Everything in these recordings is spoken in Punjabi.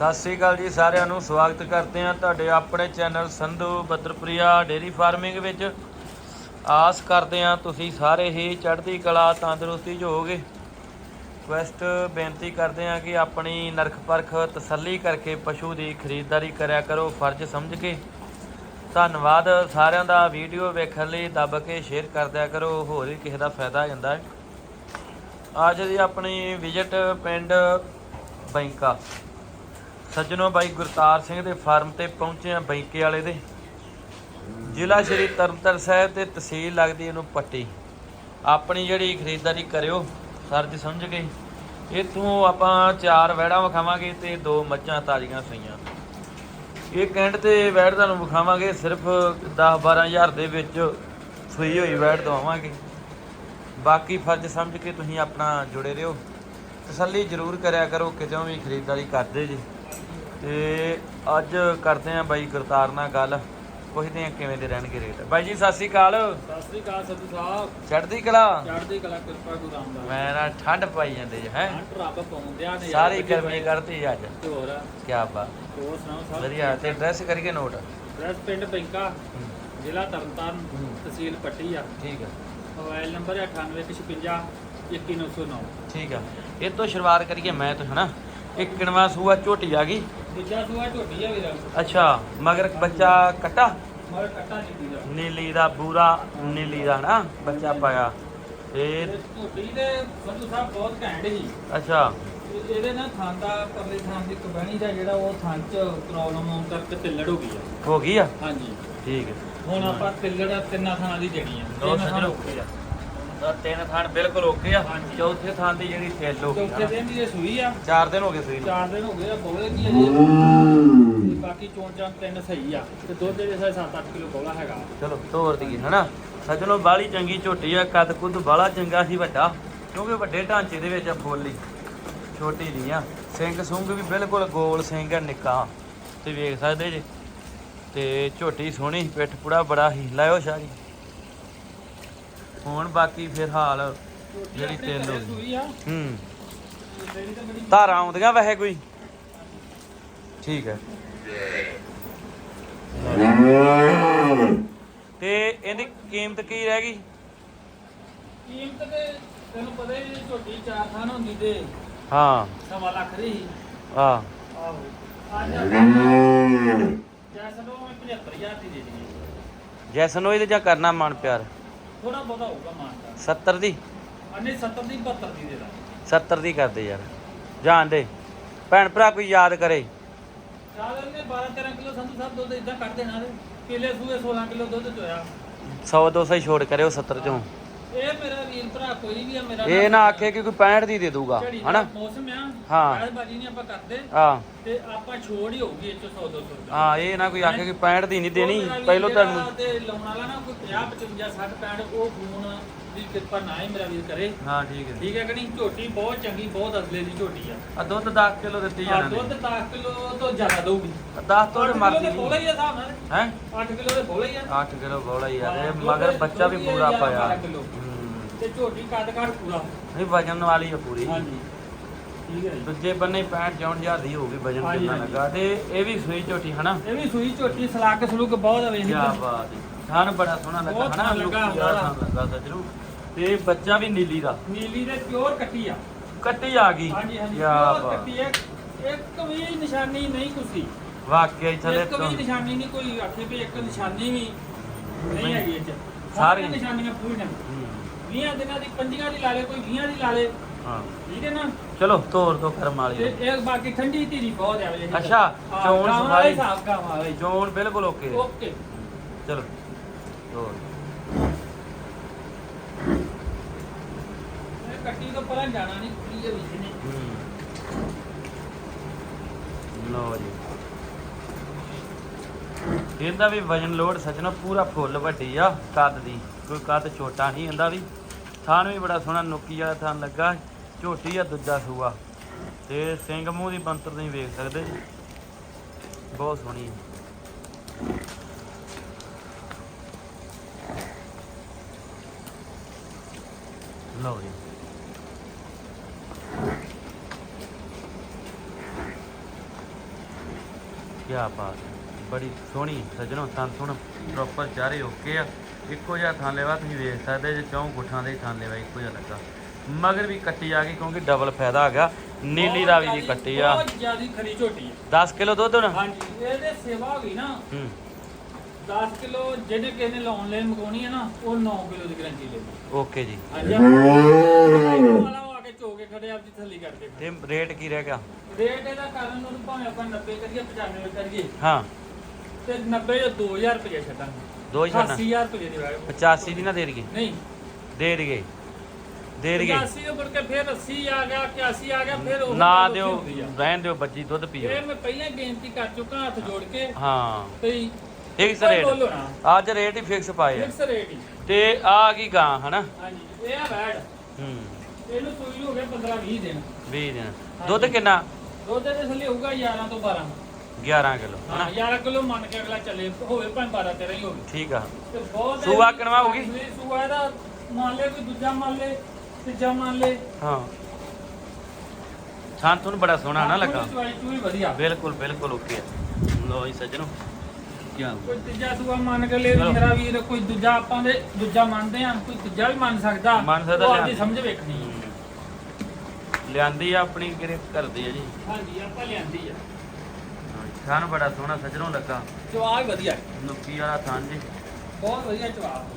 ਸਤਿ ਸ੍ਰੀ ਅਕਾਲ ਜੀ ਸਾਰਿਆਂ ਨੂੰ, ਸਵਾਗਤ ਕਰਦੇ ਹਾਂ ਤੁਹਾਡੇ ਆਪਣੇ channel Sandhu Badarpriya dairy farming ਵਿੱਚ। ਆਸ ਕਰਦੇ ਹਾਂ ਤੁਸੀਂ ਸਾਰੇ ਹੀ ਚੜ੍ਹਦੀ ਕਲਾ, ਤੰਦਰੁਸਤੀ 'ਚ ਹੋਵੋਗੇ ਰਿਕੁਐਸਟ ਬੇਨਤੀ ਕਰਦੇ ਹਾਂ ਕਿ ਆਪਣੀ ਨਰਖ ਪਰਖ ਤਸੱਲੀ ਕਰਕੇ ਪਸ਼ੂ ਦੀ ਖਰੀਦਦਾਰੀ ਕਰਿਆ ਕਰੋ, ਫਰਜ਼ ਸਮਝ ਕੇ। ਧੰਨਵਾਦ, ਸਾਰਿਆਂ ਦਾ ਵੀਡੀਓ ਵੇਖਣ ਲਈ ਦੱਬ ਕੇ ਸ਼ੇਅਰ ਕਰਦਿਆ ਕਰੋ, ਹੋਰ ਵੀ ਕਿਸੇ ਦਾ ਫਾਇਦਾ ਜਾਂਦਾ ਹੈ। ਅੱਜ ਦੀ ਆਪਣੀ ਵਿਜ਼ਿਟ ਪਿੰਡ ਬੈਂਕਾ। ਸੱਜਣੋ ਬਾਈ ਗੁਰਤਾਰ ਸਿੰਘ ਦੇ ਫਾਰਮ ਤੇ ਪਹੁੰਚੇ ਆ ਬੈਂਕੇ ਵਾਲੇ ਦੇ। ਜ਼ਿਲ੍ਹਾ ਸ਼੍ਰੀ ਤਰਨਤਾਰਨ ਸਾਹਿਬ ਤੇ ਤਹਿਸੀਲ ਲੱਗਦੀ ਇਹਨੂੰ ਪੱਟੀ। ਆਪਣੀ ਜਿਹੜੀ ਖਰੀਦਦਾਰੀ ਕਰਿਓ ਸਰਜ ਸਮਝ ਕੇ। ਇੱਥੋਂ ਆਪਾਂ ਚਾਰ ਵੈੜਾਂ ਵਿਖਾਵਾਂਗੇ ਤੇ ਦੋ ਮੱਝਾਂ ਤਾਜ਼ੀਆਂ ਸੂਈਆਂ ਇਹ ਕੈਂਟ ਤੇ ਵੈੜ ਤੁਹਾਨੂੰ ਵਿਖਾਵਾਂਗੇ, ਸਿਰਫ 10 12000 ਦੇ ਵਿੱਚ ਸੂਈ ਹੋਈ ਵੈੜ ਦਵਾਵਾਂਗੇ। ਬਾਕੀ ਫਰਜ਼ ਸਮਝ ਕੇ ਤੁਸੀਂ ਆਪਣਾ ਜੁੜੇ ਰਹੋ। ਤਸੱਲੀ ਜ਼ਰੂਰ ਕਰਿਆ ਕਰੋ, ਕਿਤੇ ਵੀ ਖਰੀਦਦਾਰੀ ਕਰਦੇ ਜੀ। ਤੇ ਅੱਜ ਕਰਦੇ ਆਂ ਬਾਈ ਗੁਰਤਾਰ ਨਾਲ ਗੱਲ। ਪੁੱਛਦੇ ਆਂ ਕਿਵੇਂ ਦੇ ਰਹਿਣਗੇ ਰੇਟ। ਬਾਈ ਜੀ ਸਤਿ ਸ੍ਰੀ ਅਕਾਲ। ਸਤਿ ਸ੍ਰੀ ਅਕਾਲ ਸਤੂ ਸਾਹਿਬ। ਚੜ੍ਹਦੀ ਕਲਾ? ਚੜ੍ਹਦੀ ਕਲਾ ਕਿਰਪਾ ਗੁਰੂ ਰਾਮਦਾਸ। ਮੈਂ ਨਾ ਠੰਡ ਪਾਈ ਜਾਂਦੇ ਹੈ? ਅੰਟ ਰੱਬ ਪਾਉਂਦਿਆਂ ਨੇ ਸਾਰੀ ਗਰਮੀ ਕਰਤੀ ਅੱਜ। ਹੋਰ? ਕੀ ਬਾਤ। ਹੋਰ ਸੁਣਾਓ ਸਭ ਵਧੀਆ ਤੇ ਡਰੈਸ ਕਰੀਏ ਨੋਟ? ਡਰੈਸ ਪਿੰਡ ਬੈਂਕਾ ਜ਼ਿਲ੍ਹਾ ਤਰਨਤਾਰਨ। ਤਹਿਸੀਲ ਪੱਟੀ ਆ। ਠੀਕ ਹੈ ਮੋਬਾਈਲ ਨੰਬਰ ਹੈ 9856 21909 ਠੀਕ ਆ। ਇਹ ਤੋਂ ਸ਼ੁਰੂਆਤ ਕਰੀਏ ਮੈਂ ਤੋਂ ਹਨਾ? ਕਿਣਵਾ ਸੂਆ ਝੋਟੀ ਆ ਗਈ? ਦੂਜਾ ਸੂਆ ਝੋਟੀ ਆ ਵੀਰ। ਅੱਛਾ ਮਗਰ ਬੱਚਾ ਕੱਟਾ? ਮਗਰ ਕੱਟਾ ਨੀਤੀ ਦਾ ਨੀਲੀ ਦਾ ਬੂਰਾ ਨੀਲੀ ਦਾ ਨਾ ਬੱਚਾ ਪਾਇਆ। ਇਹ ਝੋਟੀ ਦੇ ਸੰਧੂ ਸਾਹਿਬ ਬਹੁਤ ਘੈਂਟ ਸੀ। ਅੱਛਾ। ਇਹਦੇ ਨਾਲ ਥਾਂ ਦਾ ਪਰਲੇ ਥਾਂ ਦੀ ਕਬਹਿਣੀ ਦਾ ਜਿਹੜਾ ਉਹ ਥਾਂ ਚ ਪ੍ਰੋਬਲਮ ਆਉਣ ਕਰਕੇ ਤਿੱਲੜ ਹੋ ਗਈ ਆ। ਹੋ ਗਈ ਆ? ਹਾਂਜੀ। ਠੀਕ ਹੈ। ਹੁਣ ਆਪਾਂ ਤਿੱਲੜ ਤਿੰਨਾਂ ਥਾਂ ਦੀ ਦੇਣੀ ਆ। ਦੋ ਸੱਜਣੋ। ਓਕੇ ਆ। ਤਾਂ ਤਿੰਨ ਥਾਣ ਬਿਲਕੁਲ ਓਕੇ ਆ। ਚੌਥੇ ਥਾਂ ਦੀ ਜਿਹੜੀ ਸੇਲ ਹੋ ਗਈ ਚੌਥੇ। ਦਿਨ ਦੀ ਇਹ ਸੂਈ ਆ? ਚਾਰ ਦਿਨ ਹੋ ਗਏ ਸੂਈ ਨੂੰ। ਚਾਰ ਦਿਨ ਹੋ ਗਏ ਆ ਬੋਲੇ ਕੀ ਅਜੇ ਤੇ ਬਾਕੀ ਚੋਣ ਚਾਂ ਤਿੰਨ ਸਹੀ ਆ। ਤੇ ਦੁੱਧ ਦੇ ਸੇ 7-8 ਕਿਲੋ ਬੋਲਾ ਹੈਗਾ। ਚਲੋ ਤੋਰ ਹਨਾ? ਸੱਜਣੋ ਬਾਲੀ ਚੰਗੀ ਝੋਟੀ ਆ ਕੱਦ ਕੁੱਦ ਬਾਲਾ ਚੰਗਾ ਸੀ ਵੱਡਾ। ਕਿਉਂਕਿ ਵੱਡੇ ਢਾਂਚੇ ਦੇ ਵਿੱਚ ਆ ਫੁੱਲੀ ਛੋਟੀ ਨਹੀਂ ਆ। ਸਿੰਘ ਸੁੰਗ ਵੀ ਬਿਲਕੁਲ ਗੋਲ ਸਿੰਘ ਆ ਨਿੱਕਾ। ਤੇ ਵੇਖ ਸਕਦੇ ਜੇ। ਤੇ ਝੋਟੀ ਸੋਹਣੀ ਪਿੱਠ ਪੁੜਾ ਬੜਾ ਹੀ ਲਾਇਓ ਸ਼ਾਰੀ ਹੁਣ ਬਾਕੀ ਫਿਰ ਹਾਲ ਜਿਹੜੀ ਤਿੰਨ ਹੋ ਗਈ। ਹੂੰ। ਧਾਰਾਂ ਆਉਂਦੀਆਂ ਵੈਸੇ ਕੋਈ? ਠੀਕ ਹੈ ਤੇ ਇਹਦੀ ਕੀਮਤ ਕੀ ਰਹਿ ਗਈ? ਕੀਮਤ ਤੇ ਤੈਨੂੰ ਪਤਾ ਹੀ ਨਹੀਂ ਝੋਟੀ ਚਾਰ ਥਾਂ ਹੁੰਦੀ ਤੇ। ਹਾਂ। ਸਵਾ ਲੱਖ ਦੀ। ਆ ਆਹੋ। ਅੱਜ ਜੈਸਾ ਤੋਂ ਮੈਂ 75000 ਦੀ ਦੇ ਦਿੱਤੀ ਜੈਸਨ ਇਹਦੇ ਜਾਂ ਕਰਨਾ ਮਨ ਪਿਆਰ? ਥੋੜਾ ਬਹੁਤਾ ਹੋਊਗਾ ਮਾਨਤਾ 70 ਦੀ? ਅਨੇ 70 ਦੀ 72 ਦੀ ਦੇ ਦਾਂ 70 ਦੀ ਕਰਦੇ ਯਾਰ। ਜਾਣ ਦੇ। ਭੈਣ ਭਰਾ ਕੋਈ ਯਾਦ ਕਰੇ। ਚਾਦਰ ਨੇ 12 13 ਕਿਲੋ ਸੰਧੂ ਸਾਹਿਬ ਦੁੱਧ ਇਦਾਂ ਕੱਢ ਦੇਣਾ ਕਿਲੇ ਸੂਏ 16 ਕਿਲੋ ਦੁੱਧ ਚੋਇਆ। 100 200 ਹੀ ਛੋੜ ਕਰਿਓ 70 ਚੋਂ। ਇਹ ਮੇਰਾ ਵੀਰ ਭਰਾ ਕੋਈ ਵੀ ਆ ਮੇਰਾ ਇਹ ਨਾ ਆਖੇ ਕਿ ਕੋਈ 65 ਦੀ ਦੇ ਦੂਗਾ ਝੜੀ ਹਨਾ? ਮੌਸਮ ਆ ਹਾਂ। ਬਾਜੀ ਨਹੀਂ ਆਪਾਂ ਕਰਦੇ। ਆ ਤੇ ਆਪਾਂ ਛੋੜ ਹੀ ਹੋਊਗੀ ਇਹ ਚੋਂ 100 200 ਰੁਪਏ। ਹਾਂ ਇਹ ਨਾ ਕੋਈ ਆਖੇ ਕਿ 65 ਦੀ ਨਹੀਂ ਦੇਣੀ ਪਹਿਲੋਂ ਤੁਹਾਨੂੰ ਤੇ ਲਾਉਣ ਵਾਲਾ ਨਾ ਕੋਈ 50 55 60 65 ਉਹ ਫੋਨ ਦੀ ਕਿਰਪਾ ਨਾ ਹੀ ਮੇਰਾ ਵੀਰ ਕਰੇ। ਹਾਂ ਠੀਕ ਹੈ। ਠੀਕ ਹੈ ਕਿ ਨਹੀਂ? ਝੋਟੀ ਬਹੁਤ ਚੰਗੀ ਬਹੁਤ ਅਸਲੇ ਦੀ ਝੋਟੀ ਆ। ਆ ਦੁੱਧ 10 ਕਿਲੋ ਦਿੱਤੀ ਆ ਜਾਣਾ ਦੁੱਧ 10 ਕਿਲੋ ਤੋਂ ਜ਼ਿਆਦਾ ਦਊਗੀ। 10 ਤੋਂ ਮਰਦੀ ਬੋਲਾ ਹੀ ਆ ਹਿਸਾਬ ਨਾਲ। ਹੈ? 8 ਕਿਲੋ ਦੇ ਬੋਲਾ ਹੀ ਆ। 8 ਕਿਲੋ ਬੋਲਾ ਹਾਂ, ਇਹ ਮਗਰ ਬੱਚਾ ਵੀ ਪੂਰਾ ਪਾਇਆ। ਹੂੰ। ਤੇ ਝੋਟੀ ਕੱਦ ਘੜ ਪੂਰਾ। ਨਹੀਂ ਵਜਨ ਵਾਲੀ ਆ ਪੂਰੀ। ਹਾਂਜੀ। ਹੈ ਜੀ। ਦੂਜੇ ਬੰਨੇ 65 64 ਦੀ ਹੋਊਗੀ ਵਜਨ ਹਾਂਜੀ, ਕਿੰਨਾ। ਲੱਗਾ ਤੇ ਇਹ ਵੀ ਸੂਈ ਝੋਟੀ ਹਨਾ? ਇਹ ਵੀ ਸੂਈ ਝੋਟੀ ਸਲਾਕ ਸਲੂਕ ਬਹੁਤ ਆ ਵੇਖ ਕੀ ਬਾਤ ਹੈ। ਥਣ ਬੜਾ ਸੋਹਣਾ ਲੱਗਾ ਹਨਾ? ਲੱਗਾ ਲੱਗਾ ਸੱਜਰੂ ਤੇ ਬੱਚਾ ਵੀ ਨੀਲੀ ਦਾ। ਨੀਲੀ ਦੇ ਪਿਓਰ ਕੱਟੀ ਆ। ਕੱਟੀ ਆ ਗਈ। ਹਾਂਜੀ ਹਾਂਜੀ ਕੀ ਪਿਓਰ ਬਾਤ ਕੱਟੀ ਹੈ ਇੱਕ ਵੀ ਨਿਸ਼ਾਨੀ ਨਹੀਂ ਕੁਸੀ ਵਾਕਿਆ ਹੀ ਥਲੇ ਇੱਕ ਤੋਂ। ਵੀ ਨਿਸ਼ਾਨੀ ਨਹੀਂ ਕੋਈ ਆਖੇ ਵੀ ਇੱਕ ਨਿਸ਼ਾਨੀ ਵੀ ਨਹੀਂ ਹੈਗੀ ਇਹ ਚ। ਸਾਰੀਆਂ। ਸਾਰੀਆਂ ਨਿਸ਼ਾਨੀਆਂ ਪੂਰੀਆਂ ਹੂੰ, 20 ਦਿਨਾਂ ਦੀ 25 ਦੀ ਲਾ ਲੇ ਕੋਈ 20 ਦੀ ਲਾ ਲੇ ਹਾਂ। ਠੀਕ ਹੈ ਨਾ? ਚਲੋ ਤੋਰ ਦੋ ਕਰਮ ਤੇ ਵਾਲੀ ਇਹ ਬਾਕੀ ਠੰਡੀ ਧੀਰੀ ਬਹੁਤ ਆ ਵੇ ਅੱਛਾ, ਚੋਣ ਸਫ਼ਾਈ। ਹਿਸਾਬ ਕਾ ਵਾਲੇ। ਜੋਨ ਬਿਲਕੁਲ ਓਕੇ। ਓਕੇ। ਚਲੋ ਤੋਰ ਇਹ ਕੱਟੀ ਤੋਂ ਪਰਾਂ ਜਾਣਾ ਨਹੀਂ ਕੁੜੀ ਦੇ ਵਿੱਚ ਨੇ। ਹੂੰ। ਲਓ ਜੀ। ਇਹਦਾ ਵੀ ਵਜਨ ਲੋਡ ਸੱਜਣਾ, ਪੂਰਾ ਫੁੱਲ ਵੱਡੀ ਆ, ਕੱਦ ਦੀ। ਕੋਈ ਕੱਦ ਛੋਟਾ ਨਹੀਂ, ਇਹਦਾ ਵੀ। ਥਾਨ ਵੀ ਬੜਾ ਸੋਹਣਾ, ਨੁਕੀ ਵਾਲਾ ਥਾਨ ਲੱਗਾ। ਝੋਟੀ ਆ, ਦੂਜਾ ਸੂਆ। ਤੇ ਸਿੰਘ ਮੂੰਹ ਦੀ ਬੰਤਰ ਤੁਸੀਂ ਵੇਖ ਸਕਦੇ ਜੀ। ਬਹੁਤ ਸੋਹਣੀ ਹੈ ਲਓ ਜੀ। ਕੀ ਬਾਤ। ਬੜੀ ਸੋਹਣੀ ਸਜਣੋ ਤਾਂ ਸੁਣ ਪ੍ਰੋਪਰ ਚਾਰੇ ਓਕੇ ਆ। ਇੱਕੋ ਜਿਹਾ ਥਾਂ ਲੈਵਾ ਤੁਸੀਂ ਵੇਖ ਸਕਦੇ ਜੇ ਚੌਂ ਗੁੱਠਾਂ ਦੇ ਥਾਂ ਲੈਵਾ ਇੱਕੋ ਜਿਹਾ ਲੱਗਾ। ਮਗਰ ਵੀ ਕੱਟੀ ਆ ਗਈ ਕਿਉਂਕਿ ਡਬਲ ਫਾਇਦਾ ਹੈਗਾ ਨੀਲੀ ਰਾਵੀ ਦੀ ਕੱਟੀ ਆ। ਬਹੁਤ ਜ਼ਿਆਦੀ ਖਰੀ ਝੋਟੀ ਆ। 10 ਕਿਲੋ ਦੁੱਧ ਹੋਣਾ? ਹਾਂਜੀ ਇਹਦੇ ਸੇਵਾ ਹੋ ਗਈ ਨਾ। ਹੂੰ। 10 ਕਿਲੋ ਜਿਹਨੇ ਕਿਸੇ ਨੇ ਲਾਉਣ ਲੈਣ ਮਗਾਉਣੀ ਹੈ ਨਾ ਉਹ 9 ਕਿਲੋ ਦੀ ਗਰੰਟੀ ਲੈ ਓਕੇ ਜੀ। ਹਾਂਜੀ ਕੇ ਖੜੇ ਆਪ ਦੀ ਥੱਲੀ ਕਰਦੇ ਤੇ ਰੇਟ ਕੀ ਰਹਿ ਗਿਆ? ਰੇਟ ਇਹਦਾ ਕਾਰਨ ਉਹਨੂੰ ਭਾਵੇਂ ਆਪਾਂ 90 ਕਰੀਏ 95 ਕਰੀਏ। ਹਾਂ। ਤੇ 90 ਜਾਂ 2000 ਰੁਪਏ ਛੱਡਾਂਗੇ। ਦੋ ਹੀ ਛੱਡਣਾ 80000 ਰੁਪਏ ਦੀ ਵਾਰ 85 ਦੀ ਨਾ ਦੇ ਦਈਏ। ਨਹੀਂ। ਦੇ ਦਈਏ। ਦੇ 85 ਦੇ ਮੁੜ ਕੇ ਫਿਰ 80 ਆ ਗਿਆ 81 ਆ ਗਿਆ ਫਿਰ ਉਹ ਨਾ ਗੱਲ ਦਿਓ ਹੁੰਦੀ ਆ। ਰਹਿਣ ਦਿਓ ਬੱਜੀ ਦੁੱਧ ਪੀਓ। ਇਹ ਮੈਂ ਪਹਿਲਾਂ ਹੀ ਬੇਨਤੀ ਕਰ ਚੁੱਕਾ ਹੱਥ ਜੋੜ ਕੇ। ਹਾਂ। ਤੇ ਫਿਕਸ ਰੇਟ ਨਾ। ਅੱਜ ਰੇਟ ਹੀ ਫਿਕਸ ਪਾਏ ਆ। ਫਿਕਸ ਰੇਟ ਹੀ। ਤੇ ਆ ਕੀ ਗਾਂ ਹਨਾ? ਹਾਂਜੀ ਇਹ ਆ ਬੈਡ। ਹੂੰ। ਇਹਨੂੰ ਸੂਈ ਨੂੰ ਹੋ ਗਿਆ 15 20 ਦਿਨ। 20 ਦਿਨ। ਦੁੱਧ ਕਿੰਨਾ? ਦੁੱਧ ਦੇ ਥੱਲੇ ਹੋਊਗਾ 11 ਤੋਂ 12 11 ਕਿਲੋ ਹਾਂ 11 ਕਿਲੋ ਮੰਨ ਕੇ ਅਗਲਾ ਚੱਲੇ ਹੋਵੇ ਭਾਵੇਂ 12 13 ਹੀ ਹੋਵੇ। ਠੀਕ ਆ। ਤੇ ਬਹੁਤ ਸੂਆ ਕਿਨਵਾ? ਨਹੀਂ, ਸੂਆ ਇਹਦਾ ਮੰਨ ਲੈ ਕੋਈ ਦੂਜਾ ਮੰਨ ਲੈ ਤੀਜਾ ਮੰਨ ਲੈ। ਹਾਂ। ਥਾਂ ਤੁਹਾਨੂੰ ਬੜਾ ਸੋਹਣਾ ਨਾ ਲੱਗਾ। ਬਿਲਕੁਲ ਬਿਲਕੁਲ ਓਕੇ ਆ। ਲੋ ਜੀ ਸੱਜਣੋ ਕੀ ਕੋਈ ਤੀਜਾ ਸੂਆ ਮੰਨ ਕੇ ਲੈ। ਮੇਰਾ ਵੀਰ ਕੋਈ ਦੂਜਾ ਆਪਾਂ ਦੇ ਦੂਜਾ ਮੰਨਦੇ ਆ ਕੋਈ ਤੀਜਾ ਵੀ ਮੰਨ ਸਕਦਾ। ਮੰਨ ਸਕਦਾ। ਸਮਝ ਵੇਖਣੀ। ਲਿਆਂਦੀ ਆ ਆਪਣੀ ਕਿਰੇ ਕਰਦੀ ਆ ਜੀ। ਹਾਂਜੀ ਆਪਾਂ ਲਿਆਂਦੀ ਆ। ਥਾਂ ਬੜਾ ਸੋਹਣਾ ਸੱਜਣੋ ਲੱਗਾ। ਜਵਾਬ ਵਧੀਆ। ਨੁੱਕੀ ਵਾਲਾ ਥਾਂ ਜੀ। ਬਹੁਤ ਵਧੀਆ ਜਵਾਬ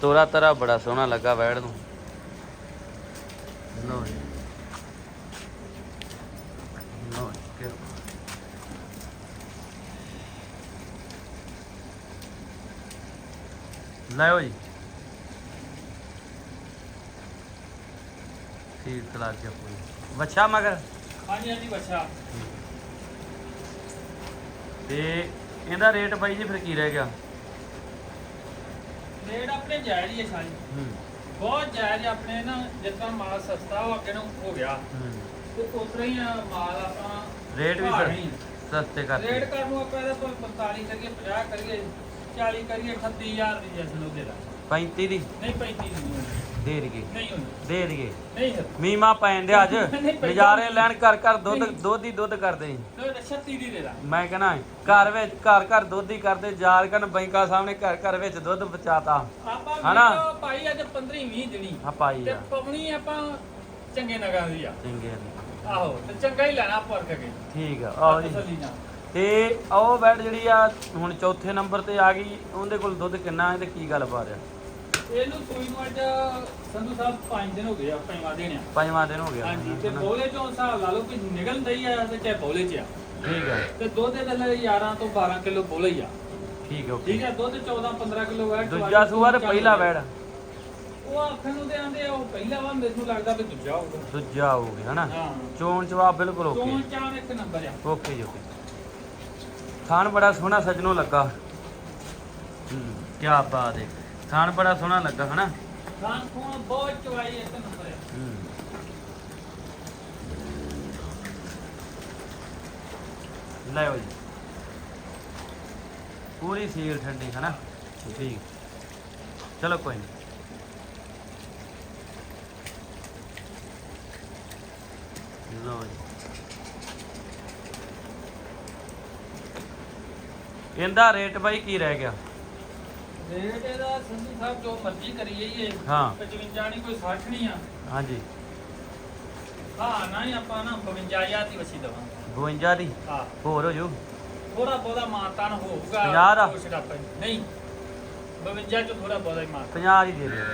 ਤੋਰਾ ਤਰਾ ਬੜਾ ਸੋਹਣਾ ਲੱਗਾ ਵੈੜ ਨੂੰ। ਲੋ ਜੀ। ਲੋ ਬਾਤ। ਲਓ ਜੀ। ਠੀਕ ਕਲਾ ਕੇ ਪੂਰੀ। ਵੱਛਾ ਮਗਰ? ਹਾਂਜੀ ਹਾਂਜੀ ਬੱਚਾ ਤੇ ਇਹਦਾ ਰੇਟ ਬਾਈ ਜੀ ਫਿਰ ਕੀ ਰਹਿ ਗਿਆ? ਰੇਟ ਆਪਣੇ ਜਾਇਜ਼ ਹੀ ਹੈ ਸਾਰੀ। ਹੂੰ। ਬਹੁਤ ਜਾਇਜ਼ ਆਪਣੇ ਨਾ ਜਿੱਦਾਂ ਮਾਲ ਸਸਤਾ ਉਹ ਅੱਗੇ ਨੂੰ ਹੋ ਗਿਆ। ਹੂੰ। ਤੇ ਉਤਰਾ ਹੀ ਆ ਮਾਲ ਆਪਾਂ ਰੇਟ ਵੀ ਸਰ ਨਹੀਂ। ਸਸਤੇ ਕਰਦੇ ਰੇਟ ਕਰਨ ਨੂੰ ਆਪਾਂ ਇਹਦਾ ਕੋਈ 45 ਕਰੀਏ 50 ਕਰੀਏ 40 ਕਰੀਏ 38000 ਦੀ ਜੈਸ ਨੂੰ ਦੇ ਦਾਂ 35 ਦੀ? ਨਹੀਂ 35 ਦੀ। ਦੇ ਦਈਏ। ਨਹੀਂ ਹੋਣੀ। ਦੇ ਦਈਏ। ਨਹੀਂ ਸਰ ਮੀਮਾ ਪੈਣ ਦੇ ਅੱਜ। ਨਜ਼ਾਰੇ ਲੈਣ ਘਰ ਘਰ ਦੁੱਧ। ਦੁੱਧ ਹੀ ਦੁੱਧ ਕਰਦੇ ਸੀ। ਨਹੀਂ 36 ਦੀ ਦੇ ਦਾਂ ਮੈਂ ਕਹਣਾ ਘਰ ਵਿੱਚ ਘਰ ਘਰ ਦੁੱਧ ਹੀ ਕਰਦੇ ਜਾਰ ਕਨ ਬੈਂਕਾਂ ਸਾਹਮਣੇ ਘਰ ਘਰ ਵਿੱਚ ਦੁੱਧ ਆਪਾਂ ਹਨਾ? ਵੀਡੀਓ ਪਾਈ ਅੱਜ 15 20 ਦਿਨੀ ਆ ਪਾਈ ਤੇ ਆ। ਪਵਣੀ ਆਪਾਂ ਚੰਗੇ ਨਗਾਂ ਦੀ ਆ। ਚੰਗੇ ਨੇ। ਆਹੋ ਤੇ ਚੰਗਾ ਹੀ ਲੈਣਾ ਪਰਖ ਕੇ ਠੀਕ ਆ ਆਓ ਜੀ। ਤਸੱਲੀ ਨਾਲ। ਤੇ ਉਹ ਬੈਡ ਜਿਹੜੀ ਆ ਹੁਣ ਚੌਥੇ ਨੰਬਰ ਤੇ ਆ ਗਈ ਉਹਦੇ ਕੋਲ ਦੁੱਧ ਕਿੰਨਾ ਹੈ ਤੇ ਕੀ ਗੱਲ ਬਾਤ ਆ? ਇਹਨੂੰ ਸੂਈ ਨੂੰ ਅੱਜ ਸੰਧੂ ਸਾਹਿਬ 5 ਦਿਨ ਹੋ ਗਏ ਆ ਪੰਜਵਾਂ ਦਿਨ ਆ। ਪੰਜਵਾਂ ਦਿਨ ਹੋ ਗਿਆ। ਹਾਂਜੀ ਤੇ ਹਨਾ? ਬੋਲੇ ਚੋਂ ਹਿਸਾਬ ਲਾ ਲਓ ਕਿ ਨਿਕਲ ਦਈ ਆ ਤੇ ਚਾਹੇ ਬੋਲੇ ਚ ਆ। ਠੀਕ ਆ। ਤੇ ਦੁੱਧ ਦੇ ਥੱਲੇ 11 ਤੋਂ 12 ਕਿਲੋ ਬੋਲੇ ਹੀ ਆ। ਠੀਕ ਆ ਓਕੇ। ਠੀਕ ਹੈ ਦੁੱਧ 14 15 ਕਿਲੋ ਵੈਟ ਦੂਜਾ ਸੂਆ ਤੇ ਪਹਿਲਾ ਬੈਡ ਉਹ ਆਖਣ ਨੂੰ ਤੇ ਆਂਦੇ ਆ ਉਹ ਪਹਿਲਾ ਵਾ ਮੈਨੂੰ ਲੱਗਦਾ ਵੀ ਦੂਜਾ ਹੋਊਗਾ। ਦੂਜਾ ਹੋ ਗਿਆ ਹਨਾ? ਹਾਂ। ਚੋਣ ਜਵਾਬ ਬਿਲਕੁਲ ਓਕੇ। ਚੋਣ ਚਾਣ ਇੱਕ ਨੰਬਰ ਆ। ਓਕੇ ਜੀ ਓਕੇ। ਥਾਨ ਬੜਾ ਸੋਹਣਾ ਸਜਣੋਂ ਲੱਗਾ। ਕੀ ਬਾਤ ਹੈ। ਥਾਨ ਬੜਾ ਸੋਹਣਾ ਲੱਗਾ ਹਨਾ? ਖਾਣ ਖੂਨ ਬਹੁਤ ਚਵਾਈ ਇੱਕ ਨੰਬਰ ਹੂੰ। ਲੈ ਜੀ। ਪੂਰੀ ਸੀਲ ਠੰਡੀ ਹਨਾ? ਠੀਕ। ਚਲੋ ਕੋਈ ਨਹੀਂ ਲਓ ਜੀ। ਇਹਦਾ ਰੇਟ ਬਾਈ ਕੀ ਰਹਿ ਗਿਆ? ਰੇਟ ਇਹਦਾ ਸੰਧੂ ਸਾਹਿਬ ਜੋ ਮਰਜ਼ੀ ਕਰੀ ਜਾਈਏ ਹਾਂ। 55 ਨਹੀਂ ਕੋਈ 60 ਨਹੀਂ ਆ। ਹਾਂਜੀ। ਹਾਂ ਨਾ ਹੀ ਆਪਾਂ ਨਾ 52000 ਦੀ ਵਸੀ ਦਵਾਂਗੇ। 52 ਦੀ? ਹਾਂ। ਹੋਰ ਹੋ ਜੂ। ਥੋੜਾ ਬਹੁਤਾ ਮਾਨਤਾਨ ਹੋਊਗਾ। ਪੰਜਾਹ ਦਾ? ਕੁਛ ਰੱਬ ਨਹੀਂ। 52 ਚ ਥੋੜਾ ਬਹੁਤਾ ਹੀ ਮਾਨ 50 ਦੀ ਦੇ ਦਿਓ।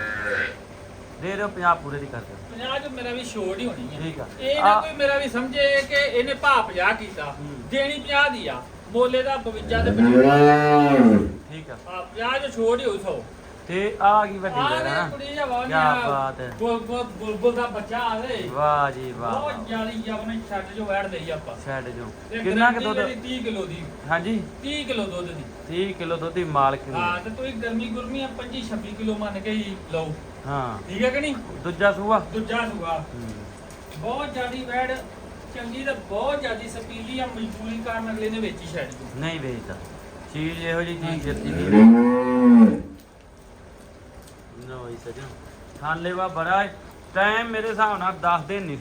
ਦੇ ਦਿਓ 50 ਪੂਰੇ ਦੀ ਕਰ ਦਿਓ। 50 ਚ ਮੇਰਾ ਵੀ ਛੋੜ ਹੀ ਹੋਣੀ ਹੈ ਠੀਕ ਆ। ਇਹ ਨਾ ਆ- ਕੋਈ ਮੇਰਾ ਵੀ ਸਮਝੇ ਕਿ ਇਹਨੇ ਭਾ 50 ਕੀਤਾ। ਹੂੰ। ਦੇਣੀ 50 ਦੀ ਆ। ਮੋਲੇ ਦਾ 52 ਤੇ 50 ਠੀਕ ਆ। ਆ 50 ਚ ਛੋੜ ਹੀ ਹੋਊ ਸੋ ਤੇ ਆ ਕੀ ਵੱਡੀ ਆ ਗੱਲ ਨੇ। ਕੁੜੀ ਜਵਾ ਕਿਆ ਬਾਤ ਹੈ। ਬੁਲਬੁਲ ਬੁਲਬੁਲ ਦਾ ਬੱਚਾ ਆ ਰੇ ਵਾਹ ਜੀ ਵਾਹ ਬਹੁਤ ਜਾਲੀ ਜਵਨੇ ਛੱਡ ਜੋ ਵੈੜ ਲਈ ਆਪਾਂ। ਛੱਡ ਜੋ ਕਿੰਨਾ ਕੁ ਦੁੱਧ? ਜਿਹੜੀ 30 ਕਿਲੋ ਦੀ। ਹਾਂਜੀ। 30 ਕਿਲੋ ਦੁੱਧ ਦੀ। 30 ਕਿਲੋ ਦੁੱਧ ਦੀ ਮਾਲਕ ਦੀ ਹਾਂ ਤੇ ਤੁਸੀਂ ਗਰਮੀ ਗੁਰਮੀ ਆ 25 26 ਕਿਲੋ ਮੰਨ ਕੇ ਹੀ ਲਓ। ਹਾਂ। ਠੀਕ ਹੈ ਕਿ ਨਹੀਂ? ਦੂਜਾ ਸੂਆ? ਦੂਜਾ ਹੂੰ। ਬਹੁਤ ਜ਼ਿਆਦੀ ਵੈੜ ਚੰਗੀ ਤੇ ਬਹੁਤ ਜ਼ਿਆਦੀ ਸਪੀਲੀ ਆ ਮਜਬੂਰੀ ਕਾਰਨ ਅਗਲੇ ਨੇ ਵੇਚੀ ਛੱਡ ਦਿੱਤੀ ਨਹੀਂ ਵੇਚਦਾ। ਚੀਜ਼ ਇਹੋ ਜਿਹੀ ਚੀਜ਼ ਜੱਤੀ ਨਹੀਂ। ਨੋ ਇਸ ਸਜਣ ਥਾਲੇ ਵਾ ਬੜਾ ਟਾਈਮ ਮੇਰੇ ਹਿਸਾਬ ਨਾਲ 10 ਦਿਨ ਨਹੀਂ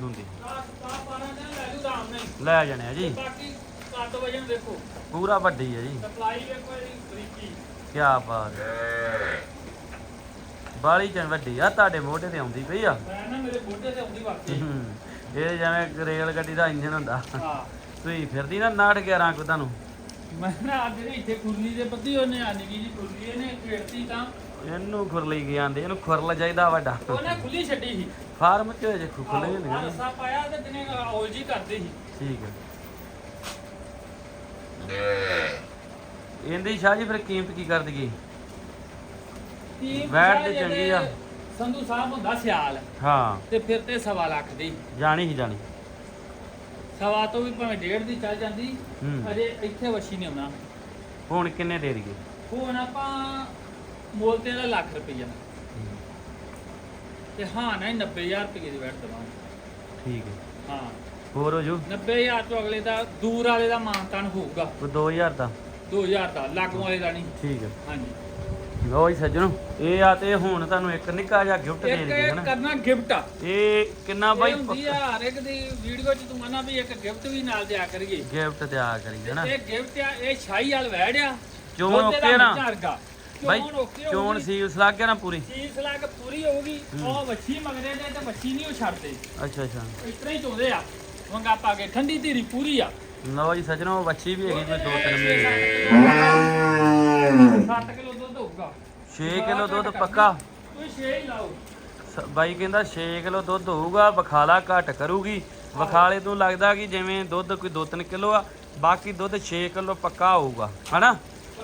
ਨਾ ਲੈ ਜੀ। ਬਾਕੀ ਕੱਦ ਵਜਨ ਦੇਖੋ। ਪੂਰਾ ਵੱਡੀ ਹੈ ਜੀ। ਸਪਲਾਈ ਵੇਖੋ ਇਹਦੀ ਬਰੀਕੀ ਕੀ ਬਾਤ। ਹੈ ਬਾਲੀ ਚੰਨ ਵੱਡੀ ਆ ਤੁਹਾਡੇ ਮੋਢੇ ਤੇ ਆਉਂਦੀ ਪਈ ਆ। ਮੈਂ ਨਾ ਮੇਰੇ ਮੋਢੇ ਤੇ ਆਉਂਦੀ ਵਾਕਈ। ਇਹ ਜਿਵੇਂ ਰੇਲ ਗੱਡੀ ਦਾ ਇੰਜਨ ਹੁੰਦਾ। ਹਾਂ। ਤੁਸੀਂ ਫਿਰਦੀ ਨਾ 69 11 ਕੋ ਤੁਹਾਨੂੰ। ਮੈਂ ਨਾ ਅੱਜ ਜਿਹੜੀ ਇੱਥੇ ਕੁਰਲੀ ਦੇ ਬੱਦੀ ਉਹਨੇ ਆ ਨਿੱਕੀ ਜੀ ਕੁਰਲੀ ਇਹਨੇ ਖੇਡਤੀ ਤਾਂ। ਇਹਨੂੰ ਖੁਰਲੀ ਕੀ ਆਂਦੇ ਇਹਨੂੰ ਖੁਰਲ ਚਾਹੀਦਾ ਵੱਡਾ। ਉਹਨੇ ਖੁੱਲੀ ਛੱਡੀ ਸੀ। ਫਾਰਮ ਚ ਜੇ ਖੁੱਲੇ ਆਹ ਹੁੰਦੇ ਰਸਾ ਪਾਇਆ ਤੇ ਦਿਨੇ ਔਲ ਜੀ ਕਰਦੇ ਸੀ। ਠੀਕ ਹੈ ਇਹਦੀ ਸ਼ਾਹ ਜੀ ਫਿਰ ਕੀਮਤ ਕੀ ਕਰ ਦਈਏ ਬੈਟ ਤੇ ਚੰਗੀ ਆ। ਸੰਧੂ ਸਾਹਿਬ ਹੁੰਦਾ ਸਿਆਲ। ਹਾਂ। ਤੇ ਫਿਰ ਤੇ ਸਵਾ ਲੱਖ ਦੀ। ਜਾਣੀ ਹੀ ਜਾਣੀ। ਸਵਾ ਤੋਂ ਵੀ ਭਾਵੇਂ ਡੇਢ ਦੀ ਚੱਲ ਜਾਂਦੀ ਹੂੰ। ਅਜੇ ਇੱਥੇ ਵਸ਼ੀ ਨਹੀਂ ਆਉਣਾ ਹੁਣ ਕਿੰਨੇ ਦੇ ਦਈਏ? ਹੁਣ ਆਪਾਂ ਮੋਲ ਤੇ ਦਾ ਲੱਖ ਰੁਪਈਆ। ਤੇ ਹਾਂ ਨਾ 90000 ਰੁਪਏ ਦੀ ਬੈਠ ਦਵਾਂਗੇ। ਠੀਕ ਹੈ। ਹਾਂ। ਹੋਰ ਹੋ ਜੂ? 90000 ਤੋਂ ਅਗਲੇ ਦਾ ਦੂਰ ਵਾਲੇ ਦਾ ਮਾਨਤਾਨ ਹੋਊਗਾ। ਕੋਈ 2000 ਦਾ। 2000 ਦਾ ਲਾਗੂ ਵਾਲੇ ਦਾ ਨਹੀਂ। ਠੀਕ ਹੈ। ਹਾਂਜੀ। ਲੋ ਜੀ ਸੱਜਣੋ ਇਹ ਆ ਤੇ ਹੁਣ ਤੁਹਾਨੂੰ ਇੱਕ ਨਿੱਕਾ ਜਿਹਾ ਗਿਫਟ ਦੇ ਇੱਕ ਦਈਏ ਇਹ ਹਨਾ। ਕਰਨਾ ਗਿਫਟ ਆ। ਇਹ ਕਿੰਨਾ ਇਹ ਬਾਈ ਹੁੰਦੀ ਆ ਹਰ ਇੱਕ ਦੀ ਵੀਡੀਓ 'ਚ ਤੂੰ ਮਨਾ ਵੀ ਇੱਕ ਗਿਫਟ ਵੀ ਨਾਲ ਦਿਆ ਕਰੀਏ। ਗਿਫਟ ਦਿਆ ਕਰੀ ਹਨਾ। ਇਹ ਗਿਫਟ ਆ ਇਹ ਸ਼ਾਹੀ ਵਾਲ ਵੈੜ ਆ। ਚੋਣ ਇਹਦਾ ਓਕੇ ਨਾ? ਵਰਗਾ। ਬਾਈ ਚੋਣ ਓਕੇ ਚੋਣ ਹੋਊਗੀ। ਗਿਆ ਨਾ ਪੂਰੀ? ਸੀਸ ਲੱਗ ਪੂਰੀ ਹੋਊਗੀ। ਉਹ ਵੱਛੀ ਮਗਰੇ ਦੇ ਤੇ ਵੱਛੀ ਨਹੀਂ ਉਹ ਛੱਡਦੇ। ਅੱਛਾ ਅੱਛਾ। ਇਸ ਤਰ੍ਹਾਂ ਹੀ ਚੋਦੇ ਆ। ਵੰਗਾ ਪਾ ਕੇ ਠੰਡੀ ਧੀਰੀ ਪੂਰੀ ਆ। ਲਓ ਜੀ ਸੱਜਣੋ ਵੱਛੀ ਵੀ ਹੈਗੀ ਕੋਈ 2-3 ਮਹੀਨੇ 7 ਕਿਲੋ ਦੁੱਧ ਹੋਊਗਾ 6 ਕਿਲੋ ਦੁੱਧ ਪੱਕਾ। ਤੁਸੀਂ 6 ਹੀ ਲਾਓ ਸ- ਬਾਈ ਕਹਿੰਦਾ 6 ਕਿਲੋ ਦੁੱਧ ਹੋਊਗਾ ਵਖਾਲਾ ਘੱਟ ਕਰੂਗੀ। ਵਖਾਲੇ ਤੋਂ ਲੱਗਦਾ ਕਿ ਜਿਵੇਂ ਦੁੱਧ ਕੋਈ 2-3 ਕਿਲੋ ਆ ਬਾਕੀ ਦੁੱਧ 6 ਕਿਲੋ ਪੱਕਾ ਹੋਊਗਾ ਹਨਾ?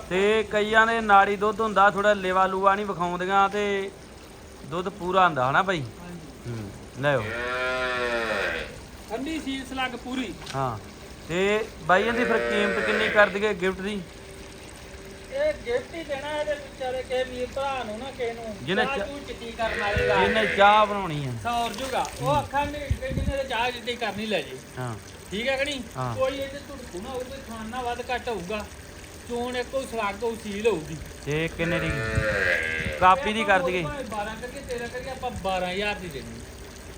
ਤੇ ਕਈਆਂ ਦੇ ਨਾੜੀ ਦੁੱਧ ਹੁੰਦਾ ਥੋੜਾ ਲੇਵਾ ਲੂਆ ਨਹੀਂ ਵਿਖਾਉਂਦੀਆਂ ਤੇ ਦੁੱਧ ਪੂਰਾ ਹੁੰਦਾ ਹਨਾ ਬਾਈ? ਹਾਂਜੀ। ਹੂੰ ਲਿਓ ਠੰਡੀ ਸੀਸ ਲੱਗ ਪੂਰੀ। ਹਾਂ ਤੇ ਬਾਈ ਇਹਦੀ ਫਿਰ ਕੀਮਤ ਕਿੰਨੀ ਕਰ ਦਈਏ ਗਿਫਟ ਦੀ? ਇਹ ਗਿਫਟ ਹੀ ਦੇਣਾ ਇਹਦੇ ਵਿਚਾਰੇ ਕੇ ਵੀਰ ਭਰਾ ਨੂੰ ਨਾ ਕਿਸੇ ਨੂੰ। ਜਿਹਨੇ ਚਾਹ ਚਿੱਟੀ ਕਰਨ ਵਾਲੇ ਦਾ ਇਹਨੇ ਚਾਹ ਬਣਾਉਣੀ ਆ। ਸੌਰ ਜੂਗਾ। ਉਹ ਅੱਖਾਂ ਨੇ ਜਿਹਨੇ ਤੇ ਚਾਹ ਚਿੱਟੀ ਕਰਨੀ ਲੈ ਜੇ। ਹਾਂ। ਠੀਕ ਹੈ ਕਿ ਨਹੀਂ? ਹਾਂ। ਕੋਈ ਇਹਦੇ ਧੁੜਕੂ ਨਾ ਹੋਊਗਾ ਖਾਣਾ ਵੱਧ ਘੱਟ ਹੋਊਗਾ। ਚੋਣ ਇੱਕੋ ਸਲਾਗ ਤੋਂ ਸੀਲ ਹੋਊਗੀ। ਤੇ ਕਿੰਨੇ ਦੀ? ਕਾਪੀ ਦੀ ਕਰ ਦਈਏ। 12 ਕਰਕੇ 13 ਕਰਕੇ ਆਪਾਂ 12000 ਦੀ ਦੇਣੀ।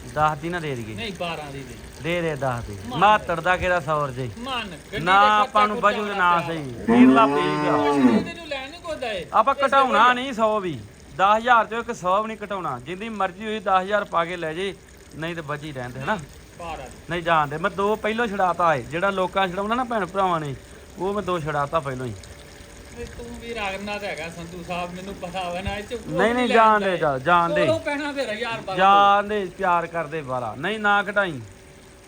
10 ਦੀ ਨਾ ਦੇ ਦਈਏ। ਨਹੀਂ 12 ਦੀ ਦੇ। ਦੇ ਦੇ 10 ਦੀ। ਮਾਤੜ ਦਾ ਕਿਹੜਾ ਸੌਰ ਜੇ। ਮਨ। ਗੱਡੀ ਨਾ ਦੇ ਆਪਾਂ ਨੂੰ ਬਜੂ ਦੇ ਨਾ ਸਹੀ। ਵੀਰਲਾ ਆ ਇਹਦੇ ਨੂੰ ਲੈਣ ਨਹੀਂ ਕੋਦਾ ਏ ਆਪਾਂ ਘਟਾਉਣਾ ਨਹੀਂ 100 ਵੀ। 10000 ਚੋਂ ਇੱਕ 100 ਵੀ ਨਹੀਂ ਘਟਾਉਣਾ। ਜਿੰਦੀ ਮਰਜ਼ੀ ਹੋਈ 10000 ਪਾ ਕੇ ਲੈ ਜੇ ਨਹੀਂ ਤੇ ਬਚੀ ਰਹਿੰਦੇ ਹਨਾ? 12 ਨਹੀਂ ਜਾਣਦੇ ਮੈਂ ਦੋ ਪਹਿਲੋਂ ਛਡਾਤਾ ਏ ਜਿਹੜਾ ਲੋਕਾਂ ਛਡਾਉਣਾ ਨਾ ਭੈਣ ਭਰਾਵਾਂ ਨੇ ਉਹ ਮੈਂ ਦੋ ਛਡਾਤਾ ਪਹਿਲੋਂ ਹੀ। ਤੇ ਤੂੰ ਵੀ ਰਾਗਨਾ ਤਾਂ ਹੈਗਾ ਸੰਧੂ ਸਾਹਿਬ ਮੈਨੂੰ ਪਤਾ ਹੋਵੇ ਨਾ ਇਹ ਚ ਕੋਈ ਨਹੀਂ ਨਹੀਂ ਲੈਣ ਜਾਣਦੇ ਦਾ। ਚੱਲ ਪੈਣਾ ਫੇਰ ਹਜ਼ਾਰ ਬਾਰਾਂ ਜਾਣਦੇ ਪਿਆਰ ਕਰਦੇ ਬਾਰਾ ਨਹੀਂ ਨਾ ਘਟਾਈ।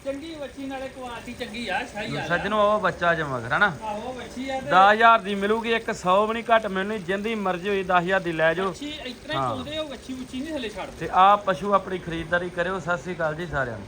ਚੰਗੀ ਵੱਛੀ ਨਾਲੇ ਕੁਆਲਿਟੀ ਚੰਗੀ ਆ ਸ਼ਾਹੀ ਆ। ਸੱਜਣੋ ਉਹ ਬੱਚਾ ਜਮਗਰ ਹਨਾ? ਆਹੋ ਵੱਛੀ ਆ ਤੇ 10000 ਦੀ ਮਿਲੂਗੀ ਇੱਕ 100 ਵੀ ਨਹੀਂ ਘਟ ਮੈਨੂੰ ਜਿੰਦੀ ਮਰਜ਼ੀ ਹੋਈ 10000 ਦੀ ਲੈ ਜਾਓ। ਇਸ ਤਰ੍ਹਾਂ ਹਾਂ। ਹੀ। ਉੱਚੀ ਨਹੀਂ ਥੱਲੇ ਛੱਡਦੇ। ਤੇ ਆ ਪਸ਼ੂ ਆਪਣੀ ਖਰੀਦਦਾਰੀ ਕਰਿਓ। ਸਤਿ ਸ੍ਰੀ ਅਕਾਲ ਜੀ ਸਾਰਿਆਂ ਨੂੰ।